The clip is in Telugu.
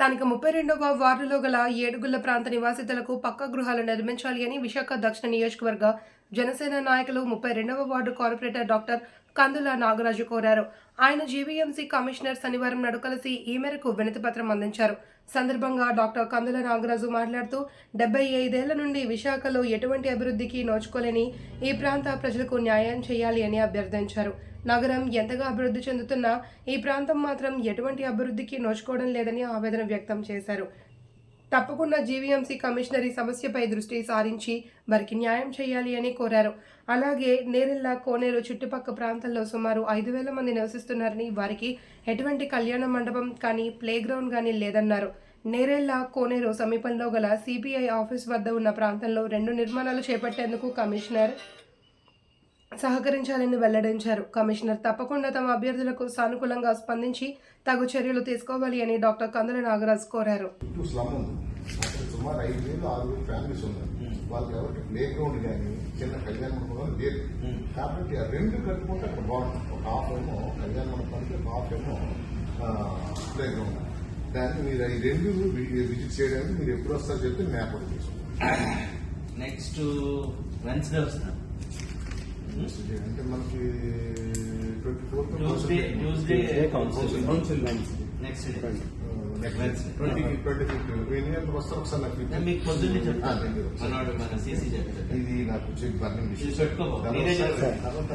స్థానిక ముప్పై రెండవ వార్డులో గల ఏడుగుళ్ళ ప్రాంత నివాసితులకు పక్క గృహాలు నిర్మించాలి అని విశాఖ దక్షిణ నియోజకవర్గ జనసేన నాయకులు ముప్పై రెండవ ward corporator doctor Kandula Nagaraju కోరారు. ఆయన జీవీఎంసీ కమిషనర్ శనివారం నడు కలిసి ఈ మేరకు వినతి పత్రం అందించారు. సందర్భంగా డాక్టర్ కందుల నాగరాజు మాట్లాడుతూ డెబ్బై ఐదేళ్ళ నుండి విశాఖలో ఎటువంటి అభివృద్ధికి నోచుకోలేని ఈ ప్రాంత ప్రజలకు న్యాయం చేయాలి అని అభ్యర్థించారు. నగరం ఎంతగా అభివృద్ధి చెందుతున్నా ఈ ప్రాంతం మాత్రం ఎటువంటి అభివృద్ధికి నోచుకోవడం లేదని ఆవేదన వ్యక్తం చేశారు. తప్పకుండా జీవీఎంసీ కమిషనర్ ఈ సమస్యపై దృష్టి సారించి వారికి న్యాయం చేయాలి అని కోరారు. అలాగే నేరెల్లా కోనేరు చుట్టుపక్క ప్రాంతాల్లో సుమారు ఐదు వేల మంది నివసిస్తున్నారని వారికి ఎటువంటి కళ్యాణ మండపం కానీ ప్లే గ్రౌండ్ కానీ లేదన్నారు. నేరెల్లా కోనేరు సమీపంలో గల సిబిఐ ఆఫీస్ వద్ద ఉన్న ప్రాంతంలో రెండు నిర్మాణాలు చేపట్టేందుకు కమిషనర్ సహకరించాలని వెల్లడించారు. కమిషనర్ తప్పకుండా తమ అభ్యర్థులకు సానుకూలంగా స్పందించి తగు చర్యలు తీసుకోవాలి అని డాక్టర్ కందుల నాగరాజ్ కోరారు. చుట్టూ స్లమ్ ఉంది. అక్కడ సుమారు ఐదు వేలు ఆరు వేలు ఫ్యామిలీస్ ఉన్నాయి వాళ్ళకి ఎవరికి ప్లే గ్రౌండ్ కానీ చిన్న కళ్యాణ మండపం లేదు. కాబట్టి ఆ రెండు కట్టుకుంటే అక్కడ బాగుంటుంది. ఒక హాఫ్ ఏమో కళ్యాణ మండపానికి ఒక హాఫ్ ఏమో ప్లే గ్రౌండ్. దాన్ని మీరు ఈ రెండు విజిట్ చేయడానికి మీరు ఎప్పుడు వస్తారో చెప్తే నెక్స్ట్ వెన్స్డే వస్తున్నా అంటే మనకి twenty fourth Tuesday Tuesday council next day next twenty twenty fifth ఎన్ని గంటలకు వస్తారు ఒకసారి నాకు నేను మీకు పొద్దున్నే ఆ, చెప్తాను thank you. మనవాడు మన సీసీ చెప్తాడు ఇది నాకు చెక్ బర్నింగ్ ఇది పెట్టుకోబో. నేనే చెప్తాను. తర్వాత